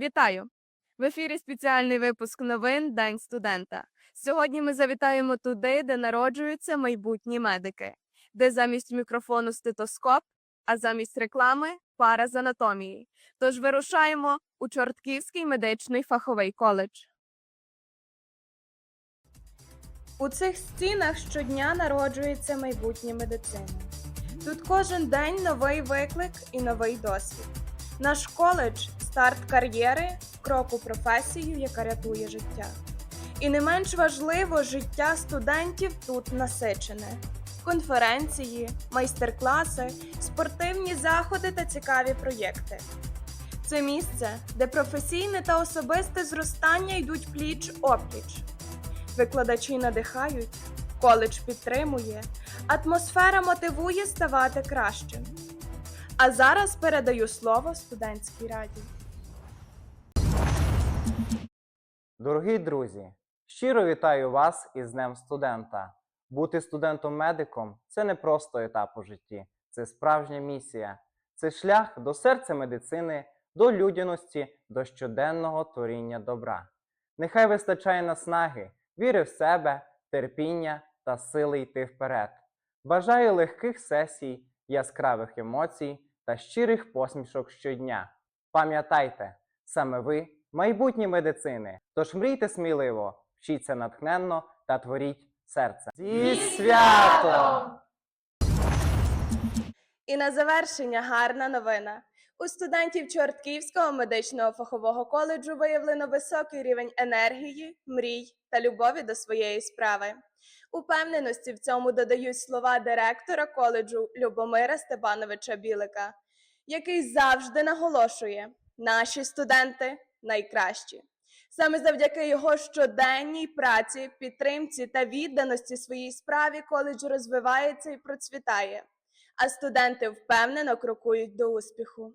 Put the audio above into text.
Вітаю! В ефірі спеціальний випуск новин День студента. Сьогодні ми завітаємо туди, де народжуються майбутні медики, де замість мікрофону стетоскоп, а замість реклами пара з анатомії. Тож вирушаємо у Чортківський медичний фаховий коледж. У цих стінах щодня народжується майбутнє медицини. Тут кожен день новий виклик і новий досвід. Наш коледж старт кар'єри, крок у професію, яка рятує життя. І не менш важливо, життя студентів тут насичене. Конференції, майстер-класи, спортивні заходи та цікаві проєкти. Це місце, де професійне та особисте зростання йдуть пліч опліч. Викладачі надихають, коледж підтримує, атмосфера мотивує ставати кращим. А зараз передаю слово студентській раді. Дорогі друзі, щиро вітаю вас із Днем студента. Бути студентом-медиком це не просто етап у житті, це справжня місія, це шлях до серця медицини, до людяності, до щоденного творіння добра. Нехай вистачає наснаги, віри в себе, терпіння та сили йти вперед. Бажаю легких сесій, яскравих емоцій та щирих посмішок щодня. Пам'ятайте, саме ви майбутні медицини. Тож мрійте сміливо, вчіться натхненно та творіть серце. Зі святом! І на завершення гарна новина. У студентів Чортківського медичного фахового коледжу виявлено високий рівень енергії, мрій та любові до своєї справи. Упевненості в цьому додають слова директора коледжу Любомира Степановича Білика, який завжди наголошує: наші студенти найкращі. Саме завдяки його щоденній праці, підтримці та відданості своїй справі коледж розвивається і процвітає а студенти впевнено крокують до успіху.